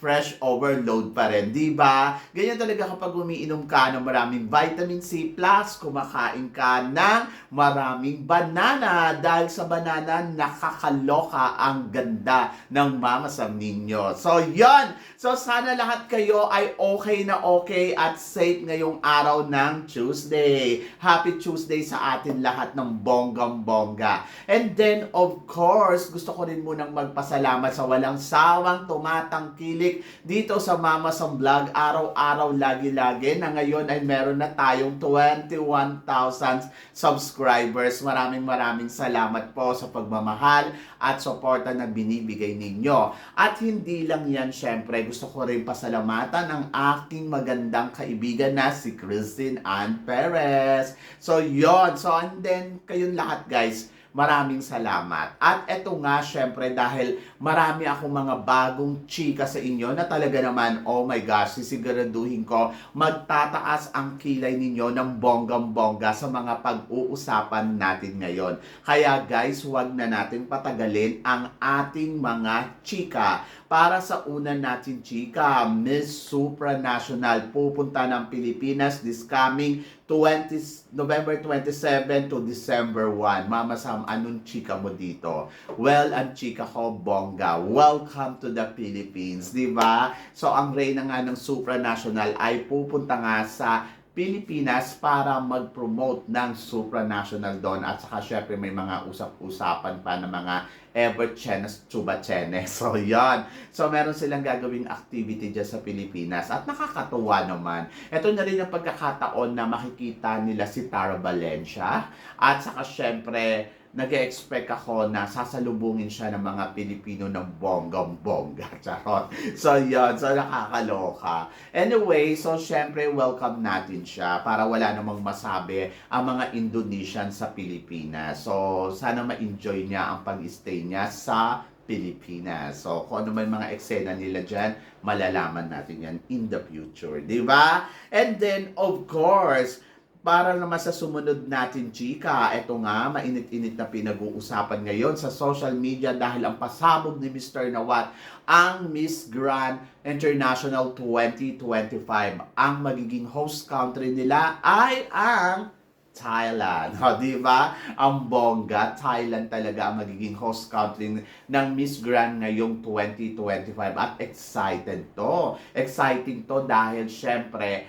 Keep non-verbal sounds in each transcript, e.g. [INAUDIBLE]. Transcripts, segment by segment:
fresh overload pa rin, di ba? Ganyan talaga kapag umiinom ka ng maraming vitamin C plus, kumakain ka ng maraming banana dahil sa banana nakakaloka ang ganda ng mamasam ninyo. So, yon So, sana lahat kayo ay okay na okay at safe ngayong araw ng Tuesday. Happy Tuesday sa atin lahat ng bonggang-bongga. And then, of course, gusto ko rin munang magpasalamat sa walang sawang tumatangkilik dito sa Mama Sam Vlog. Araw-araw, lagi-lagi na ngayon ay meron na tayong 21,000 subscribers. Maraming maraming salamat po sa pagmamahal at suporta na binibigay ninyo. At hindi lang yan, syempre, gusto ko rin pasalamatan ang aking magandang kaibigan na si Christine Ann Perez. So, yon So, and then, kayong lahat, guys, Maraming salamat. At eto nga, syempre, dahil marami akong mga bagong chika sa inyo na talaga naman, oh my gosh, sisiguraduhin ko, magtataas ang kilay ninyo ng bonggang-bongga sa mga pag-uusapan natin ngayon. Kaya guys, huwag na natin patagalin ang ating mga chika. Para sa una natin chika, Miss Supranational pupunta ng Pilipinas this coming 20, November 27 to December 1. Mama Sam, anong chika mo dito? Well, ang chika ko, bongga. Welcome to the Philippines, di ba? So, ang reyna nga ng supranational ay pupunta nga sa Pilipinas para mag-promote ng supranational doon at saka syempre may mga usap-usapan pa ng mga ever chenes chuba chenes. [LAUGHS] So, yon So, meron silang gagawing activity dyan sa Pilipinas at nakakatuwa naman. Ito na rin ang pagkakataon na makikita nila si Tara Valencia at saka syempre nag-expect ako na sasalubungin siya ng mga Pilipino ng bonggang-bongga. [LAUGHS] Charot. So, yun. So, nakakaloka. Anyway, so, syempre, welcome natin siya para wala namang masabi ang mga Indonesian sa Pilipinas. So, sana ma-enjoy niya ang pag-stay niya sa Pilipinas. So, kung ano man mga eksena nila dyan, malalaman natin yan in the future. Di ba? And then, of course, para naman sa sumunod natin, chika, ito nga, mainit-init na pinag-uusapan ngayon sa social media dahil ang pasabog ni Mr. Nawat ang Miss Grand International 2025. Ang magiging host country nila ay ang Thailand. [LAUGHS] O, di ba? Ang bongga, Thailand talaga ang magiging host country ng Miss Grand ngayong 2025. At excited to. Exciting to dahil syempre,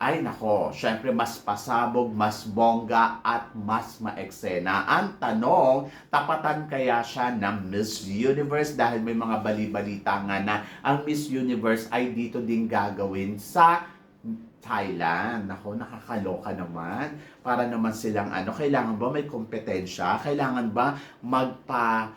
ay nako, syempre mas pasabog, mas bongga at mas maeksena. Ang tanong, tapatan kaya siya ng Miss Universe dahil may mga bali-balita nga na ang Miss Universe ay dito din gagawin sa Thailand. Nako, nakakaloka naman. Para naman silang ano, kailangan ba may kompetensya? Kailangan ba magpa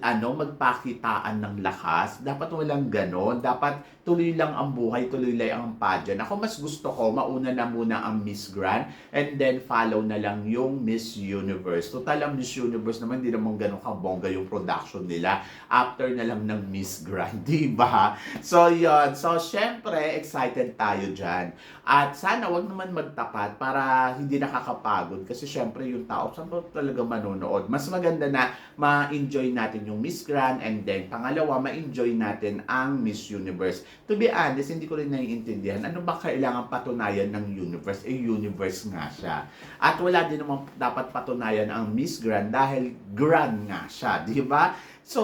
ano, magpakitaan ng lakas. Dapat walang ganon. Dapat tuloy lang ang buhay, tuloy lang ang pageant. Ako mas gusto ko, mauna na muna ang Miss Grand and then follow na lang yung Miss Universe. Total ang Miss Universe naman, hindi naman ganun kabongga yung production nila. After na lang ng Miss Grand, [LAUGHS] di ba? So, yon So, syempre, excited tayo dyan. At sana wag naman magtapat para hindi nakakapagod. Kasi syempre, yung tao, saan ba talaga manonood? Mas maganda na ma-enjoy natin yung Miss Grand and then pangalawa, ma-enjoy natin ang Miss Universe. To be honest, hindi ko rin naiintindihan ano ba kailangan patunayan ng universe? Eh, universe nga siya. At wala din naman dapat patunayan ang Miss Grand dahil grand nga siya, di ba? So,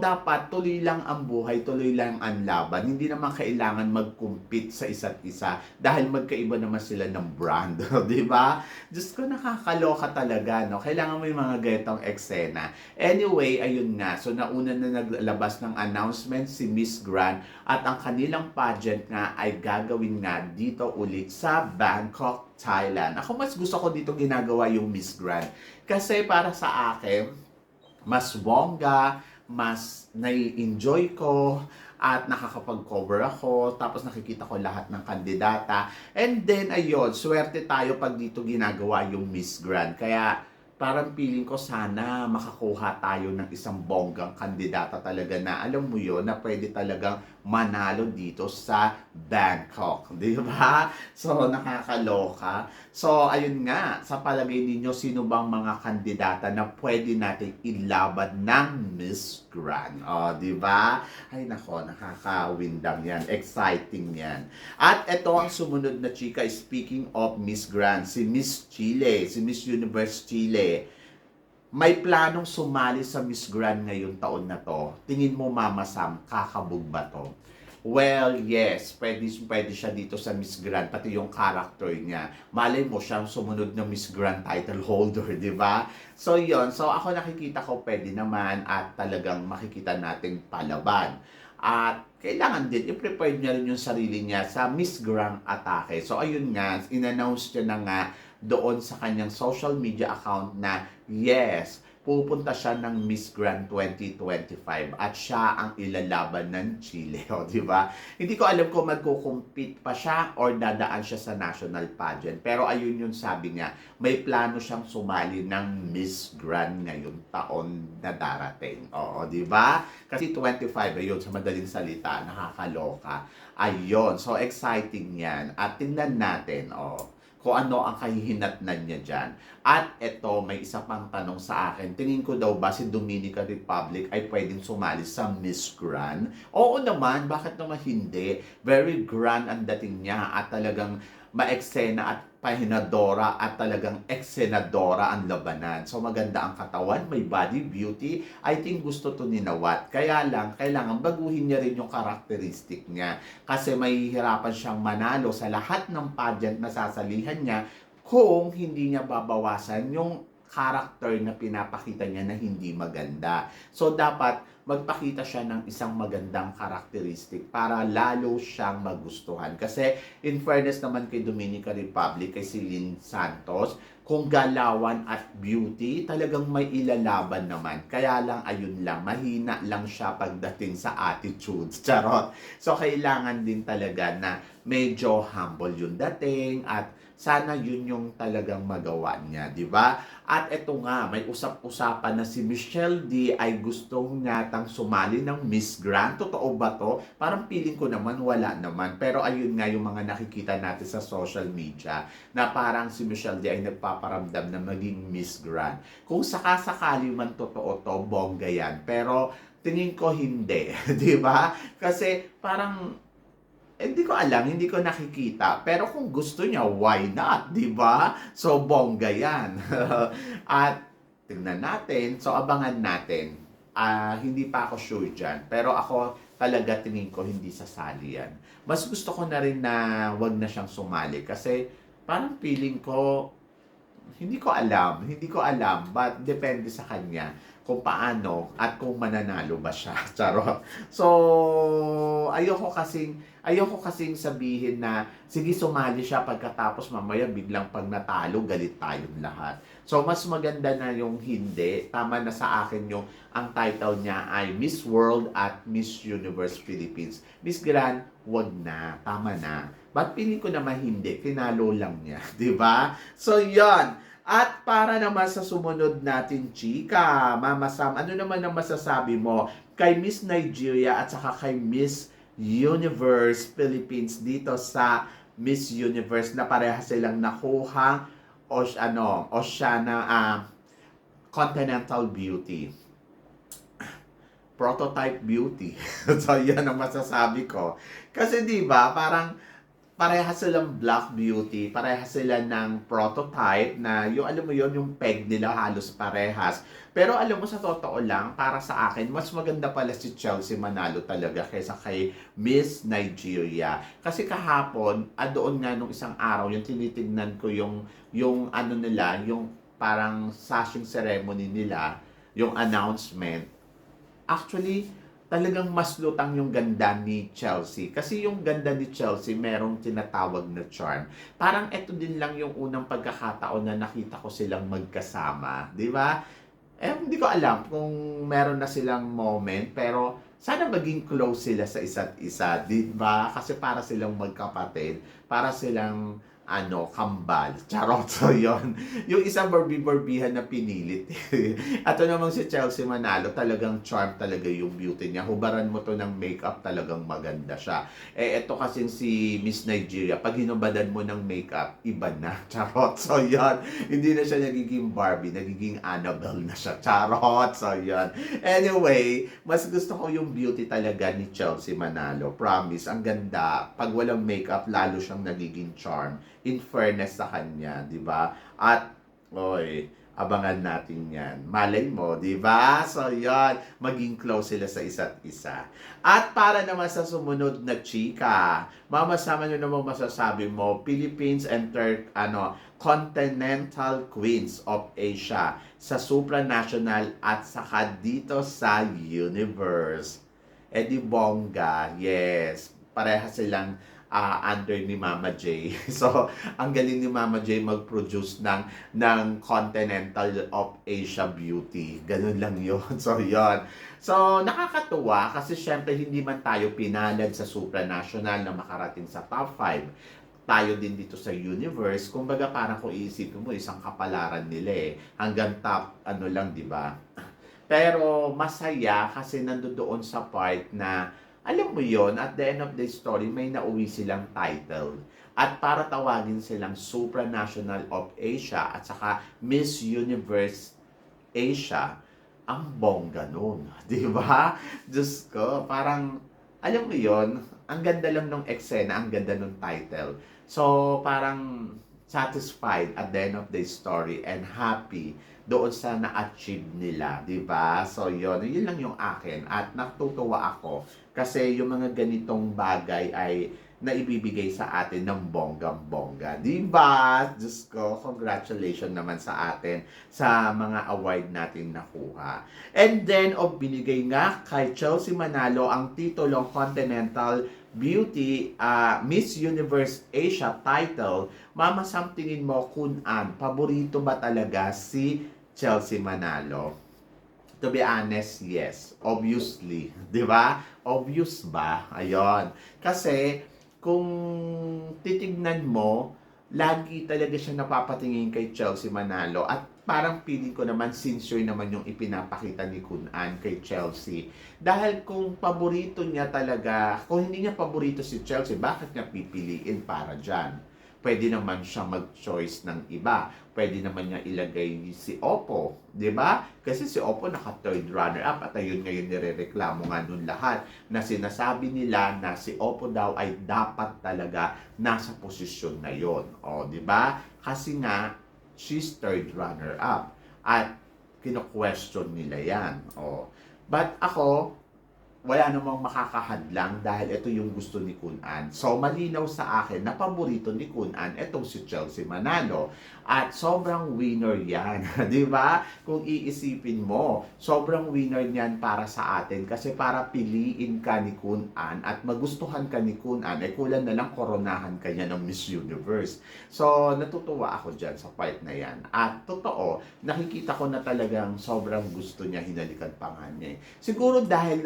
dapat tuloy lang ang buhay, tuloy lang ang laban. Hindi naman kailangan mag-compete sa isa't isa dahil magkaiba naman sila ng brand, [LAUGHS] di ba? Diyos ko, nakakaloka talaga, no? Kailangan may mga ganitong eksena. Anyway, ayun nga. So, nauna na naglabas ng announcement si Miss Grand at ang kanilang pageant nga ay gagawin nga dito ulit sa Bangkok, Thailand. Ako mas gusto ko dito ginagawa yung Miss Grand. Kasi para sa akin, mas bongga, mas nai-enjoy ko, at nakakapag-cover ako, tapos nakikita ko lahat ng kandidata. And then, ayun, swerte tayo pag dito ginagawa yung Miss Grand. Kaya, parang feeling ko sana makakuha tayo ng isang bonggang kandidata talaga na alam mo yon na pwede talagang manalo dito sa Bangkok. [LAUGHS] Di ba? So, nakakaloka. So, ayun nga, sa palagay ninyo, sino bang mga kandidata na pwede natin ilaban ng Miss Grand? O, di ba? Ay, nako, nakakawindang yan. Exciting yan. At ito ang sumunod na chika, speaking of Miss Grand, si Miss Chile, si Miss Universe Chile. May planong sumali sa Miss Grand ngayong taon na to. Tingin mo, Mama Sam, kakabog ba to? Well, yes, pwede, pwede siya dito sa Miss Grand, pati yung character niya. Malay mo siyang sumunod na Miss Grand title holder, di ba? So, yon So, ako nakikita ko pwede naman at talagang makikita nating palaban. At kailangan din, i-prepare niya rin yung sarili niya sa Miss Grand Atake. So, ayun nga, in-announce niya na nga doon sa kanyang social media account na yes, pupunta siya ng Miss Grand 2025 at siya ang ilalaban ng Chile, [LAUGHS] o di ba? Hindi ko alam kung magko-compete pa siya or dadaan siya sa national pageant. Pero ayun yung sabi niya, may plano siyang sumali ng Miss Grand ngayong taon na darating. Oo, di ba? Kasi 25 ayun sa madaling salita, nakakaloka. Ayun, so exciting 'yan. At tingnan natin, oh kung ano ang kahihinatnan niya dyan. At ito, may isa pang tanong sa akin. Tingin ko daw ba si Dominican Republic ay pwedeng sumali sa Miss Grand? Oo naman, bakit naman hindi? Very grand ang dating niya at talagang maeksena at pahinadora at talagang eksenadora ang labanan. So maganda ang katawan, may body, beauty. I think gusto to ni Nawat. Kaya lang, kailangan baguhin niya rin yung karakteristik niya. Kasi mahihirapan siyang manalo sa lahat ng pageant na sasalihan niya kung hindi niya babawasan yung character na pinapakita niya na hindi maganda. So dapat magpakita siya ng isang magandang karakteristik para lalo siyang magustuhan. Kasi in fairness naman kay Dominican Republic, kay Celine Santos, kung galawan at beauty, talagang may ilalaban naman. Kaya lang, ayun lang, mahina lang siya pagdating sa attitudes. [LAUGHS] Charot. So, kailangan din talaga na medyo humble yung dating at sana yun yung talagang magawa niya, di ba? At eto nga, may usap-usapan na si Michelle D ay gustong ngatang sumali ng Miss Grand. Totoo ba to? Parang feeling ko naman wala naman. Pero ayun nga yung mga nakikita natin sa social media na parang si Michelle D ay nagpaparamdam na maging Miss Grand. Kung sakasakali man totoo to, bongga yan. Pero tingin ko hindi, [LAUGHS] di ba? Kasi parang hindi ko alam, hindi ko nakikita. Pero kung gusto niya, why not? Di ba? So, bongga yan. [LAUGHS] At, tingnan natin. So, abangan natin. Ah, hindi pa ako sure dyan. Pero ako, talaga tingin ko hindi sasali yan. Mas gusto ko na rin na wag na siyang sumali. Kasi, parang feeling ko, hindi ko alam. Hindi ko alam. But, depende sa kanya kung paano at kung mananalo ba siya. [LAUGHS] Charot. So, ayoko kasing ayoko kasing sabihin na sige sumali siya pagkatapos mamaya biglang pag natalo galit tayong lahat. So, mas maganda na yung hindi. Tama na sa akin yung ang title niya ay Miss World at Miss Universe Philippines. Miss Grand, wag na. Tama na. But piling ko naman hindi. Tinalo lang niya. [LAUGHS] ba? So, yon at para naman sa sumunod natin, chika, Mama Sam, ano naman ang masasabi mo kay Miss Nigeria at saka kay Miss Universe Philippines dito sa Miss Universe na pareha silang nakuha o ano, Oceana uh, Continental Beauty. Prototype Beauty. [LAUGHS] so, yan ang masasabi ko. Kasi 'di ba, parang parehas silang black beauty, parehas sila ng prototype na yung alam mo yon yung peg nila halos parehas. Pero alam mo sa totoo lang, para sa akin, mas maganda pala si Chelsea Manalo talaga kaysa kay Miss Nigeria. Kasi kahapon, ah, doon nga nung isang araw, yung tinitingnan ko yung, yung ano nila, yung parang sashing ceremony nila, yung announcement. Actually, talagang mas lutang yung ganda ni Chelsea. Kasi yung ganda ni Chelsea, merong tinatawag na charm. Parang ito din lang yung unang pagkakataon na nakita ko silang magkasama. Di ba? Eh, hindi ko alam kung meron na silang moment, pero sana maging close sila sa isa't isa, di ba? Kasi para silang magkapatid, para silang ano, kambal. [LAUGHS] Charot. So, yun. Yung isang Barbie-Barbihan na pinilit. [LAUGHS] At namang si Chelsea Manalo, talagang charm talaga yung beauty niya. Hubaran mo to ng makeup, talagang maganda siya. Eh, ito kasing si Miss Nigeria, pag hinubadan mo ng makeup, iba na. [LAUGHS] Charot. So, yun. Hindi na siya nagiging Barbie, nagiging Annabelle na siya. Charot. So, yun. Anyway, mas gusto ko yung beauty talaga ni Chelsea Manalo. Promise, ang ganda. Pag walang makeup, lalo siyang nagiging charm. In fairness sa kanya, di ba? At, oy, abangan natin yan. Malay mo, di ba? So, yon maging close sila sa isa't isa. At para naman sa sumunod na chika, mamasama nyo namang masasabi mo, Philippines enter, ano, Continental Queens of Asia sa supranational at saka dito sa universe. Eh di bongga, yes. Pareha silang ah, under ni Mama J. [LAUGHS] So, ang galing ni Mama J mag-produce ng, ng Continental of Asia Beauty. Ganun lang yun. [LAUGHS] So, yon So, nakakatuwa kasi syempre hindi man tayo pinalad sa supranational na makarating sa top 5 tayo din dito sa universe. Kumbaga parang kung iisipin mo, isang kapalaran nila eh. Hanggang top, ano lang, di ba? [LAUGHS] Pero masaya kasi nandoon sa part na, alam mo yon at the end of the story, may nauwi silang title. At para tawagin silang Supranational of Asia at saka Miss Universe Asia, ang bongga nun. [LAUGHS] Di ba? Diyos ko, parang, alam mo yon ang ganda lang nung eksena, ang ganda nung title. So, parang satisfied at the end of the story and happy doon sa na-achieve nila, di ba? So, yun, yun lang yung akin. At natutuwa ako kasi yung mga ganitong bagay ay naibibigay sa atin ng bonggang-bongga. Di ba? Diyos ko, congratulations naman sa atin sa mga award natin nakuha. And then, of binigay nga kay Chelsea Manalo ang titulong Continental Beauty uh, Miss Universe Asia title, Mama Sam tingin mo kung an, paborito ba talaga si Chelsea Manalo? To be honest, yes. Obviously. [LAUGHS] Di ba? Obvious ba? Ayon. Kasi, kung titignan mo, lagi talaga siya napapatingin kay Chelsea Manalo at parang feeling ko naman sincere naman yung ipinapakita ni Kun An kay Chelsea. Dahil kung paborito niya talaga, kung hindi niya paborito si Chelsea, bakit niya pipiliin para dyan? Pwede naman siya mag-choice ng iba. Pwede naman niya ilagay si Oppo, 'di ba? Kasi si Oppo naka third runner up at ayun ngayon nirereklamo nga nun lahat na sinasabi nila na si Oppo daw ay dapat talaga nasa posisyon na yon. O, 'di ba? Kasi nga she's third runner up at kino-question nila 'yan. O. But ako, wala namang makakahadlang dahil ito yung gusto ni Kun An. So, malinaw sa akin na paborito ni Kun An itong si Chelsea Manalo. At sobrang winner yan. [LAUGHS] di ba? Kung iisipin mo, sobrang winner niyan para sa atin kasi para piliin ka ni Kun An at magustuhan ka ni Kun An, eh kulang na lang koronahan ka niya ng Miss Universe. So, natutuwa ako dyan sa part na yan. At totoo, nakikita ko na talagang sobrang gusto niya hinalikan pa nga niya. eh. Siguro dahil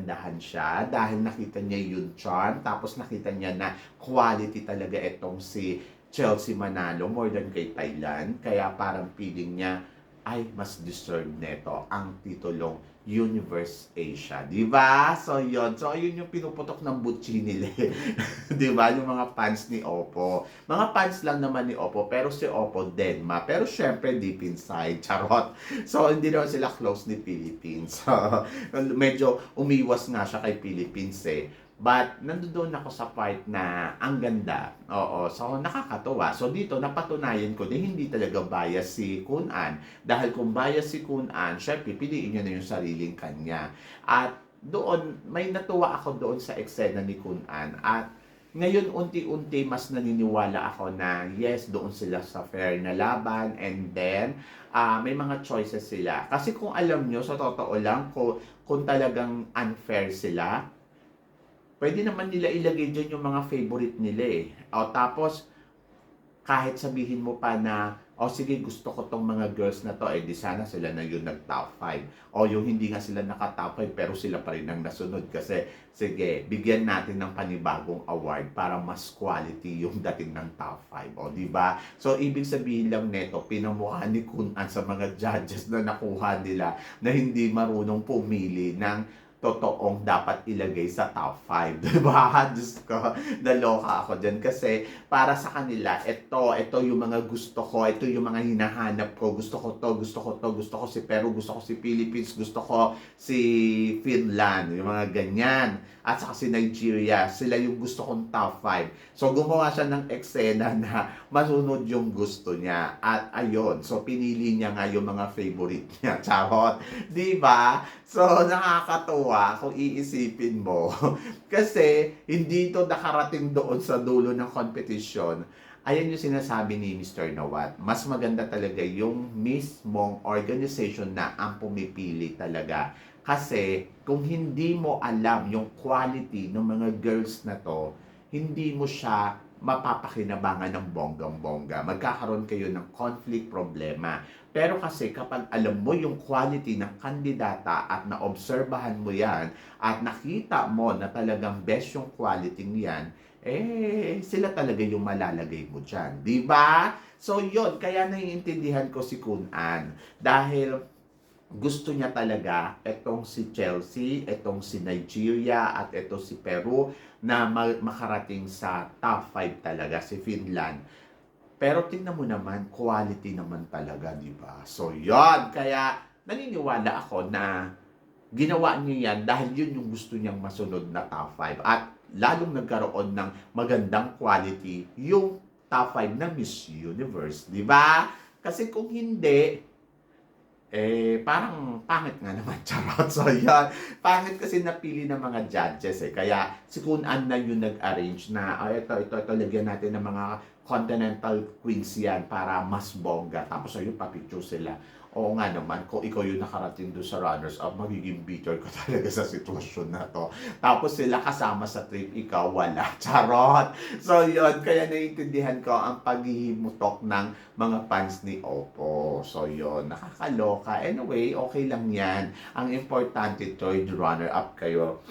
nagagandahan siya, dahil nakita niya yung charm, tapos nakita niya na quality talaga itong si Chelsea Manalo more than kay Thailand. Kaya parang feeling niya, ay, mas deserve neto ang titulong Universe Asia. Di ba? So, yon So, ayun yung pinuputok ng butchi nila. [LAUGHS] Di ba? Yung mga fans ni Oppo. Mga fans lang naman ni Oppo, pero si Oppo, Denma. Pero syempre, deep inside, [LAUGHS] charot. So, hindi naman sila close ni Philippines. [LAUGHS] Medyo umiwas nga siya kay Philippines eh. But, nandoon ako sa part na ang ganda. Oo, so nakakatuwa. So, dito napatunayan ko na hindi talaga bias si Kun An. Dahil kung bias si Kun An, syempre, piliin niya na yung sariling kanya. At doon, may natuwa ako doon sa eksena ni Kun An. At ngayon, unti-unti, mas naniniwala ako na yes, doon sila sa fair na laban. And then, ah, may mga choices sila. Kasi kung alam nyo, sa totoo lang, kung, kung talagang unfair sila, pwede naman nila ilagay dyan yung mga favorite nila eh. O tapos, kahit sabihin mo pa na, o sige, gusto ko tong mga girls na to, eh di sana sila na yung nag-top 5. O yung hindi nga sila naka-top 5, pero sila pa rin ang nasunod. Kasi, sige, bigyan natin ng panibagong award para mas quality yung dating ng top 5. O, di ba? So, ibig sabihin lang neto, pinamukha ni Kunan sa mga judges na nakuha nila na hindi marunong pumili ng totoong dapat ilagay sa top 5. [LAUGHS] Diba? Diyos ko, naloka ako dyan. Kasi para sa kanila, ito, ito yung mga gusto ko, ito yung mga hinahanap ko. Gusto ko to, gusto ko to, gusto ko si Peru, gusto ko si Philippines, gusto ko si Finland, yung mga ganyan. At saka si Nigeria, sila yung gusto kong top 5. So gumawa siya ng eksena [LAUGHS] na masunod yung gusto niya. At ayun, so pinili niya nga yung mga favorite niya. [LAUGHS] Charot. Di ba? So nakakatuwa kung iisipin mo. [LAUGHS] Kasi hindi ito nakarating doon sa dulo ng competition. Ayan yung sinasabi ni Mr. Nawat. Mas maganda talaga yung mismong organization na ang pumipili talaga. Kasi kung hindi mo alam yung quality ng mga girls na to, hindi mo siya mapapakinabangan ng bonggang-bongga. Magkakaroon kayo ng conflict problema. Pero kasi kapag alam mo yung quality ng kandidata at naobserbahan mo yan at nakita mo na talagang best yung quality niyan, eh, sila talaga yung malalagay mo dyan. Ba? So, yun. Kaya naiintindihan ko si Kun An. Dahil gusto niya talaga itong si Chelsea, itong si Nigeria, at ito si Peru na ma- makarating sa top 5 talaga, si Finland. Pero tingnan mo naman, quality naman talaga, di ba? So, yon Kaya, naniniwala ako na ginawa niya yan dahil yun yung gusto niyang masunod na top 5. At lalong nagkaroon ng magandang quality yung top 5 na Miss Universe, di ba? Kasi kung hindi, eh, parang pangit nga naman, [LAUGHS] charot. So, yan. Pangit kasi napili ng mga judges eh. Kaya, si Kun An na yung nag-arrange na, oh, ito, ito, ito, lagyan natin ng mga continental queens yan para mas bongga. Tapos, ayun, papicture sila. Oo nga naman, kung ikaw yung nakarating doon sa runners-up, magiging bitter ka [LAUGHS] talaga sa sitwasyon na to. Tapos sila kasama sa trip, ikaw wala. [LAUGHS] Charot! So yun, kaya naiintindihan ko ang paghihimutok ng mga fans ni Oppo. So yun, nakakaloka. Anyway, okay lang yan. Ang importante, third runner-up kayo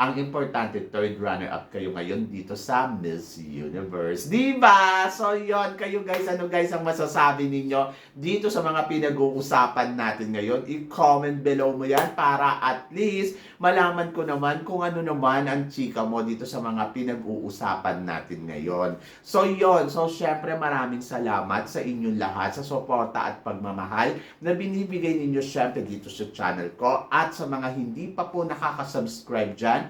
ang importante, third runner-up kayo ngayon dito sa Miss Universe. Di ba? So, yon Kayo guys, ano guys ang masasabi ninyo dito sa mga pinag-uusapan natin ngayon? I-comment below mo yan para at least malaman ko naman kung ano naman ang chika mo dito sa mga pinag-uusapan natin ngayon. So, yon So, syempre maraming salamat sa inyong lahat sa suporta at pagmamahal na binibigay ninyo syempre dito sa channel ko at sa mga hindi pa po nakaka-subscribe dyan,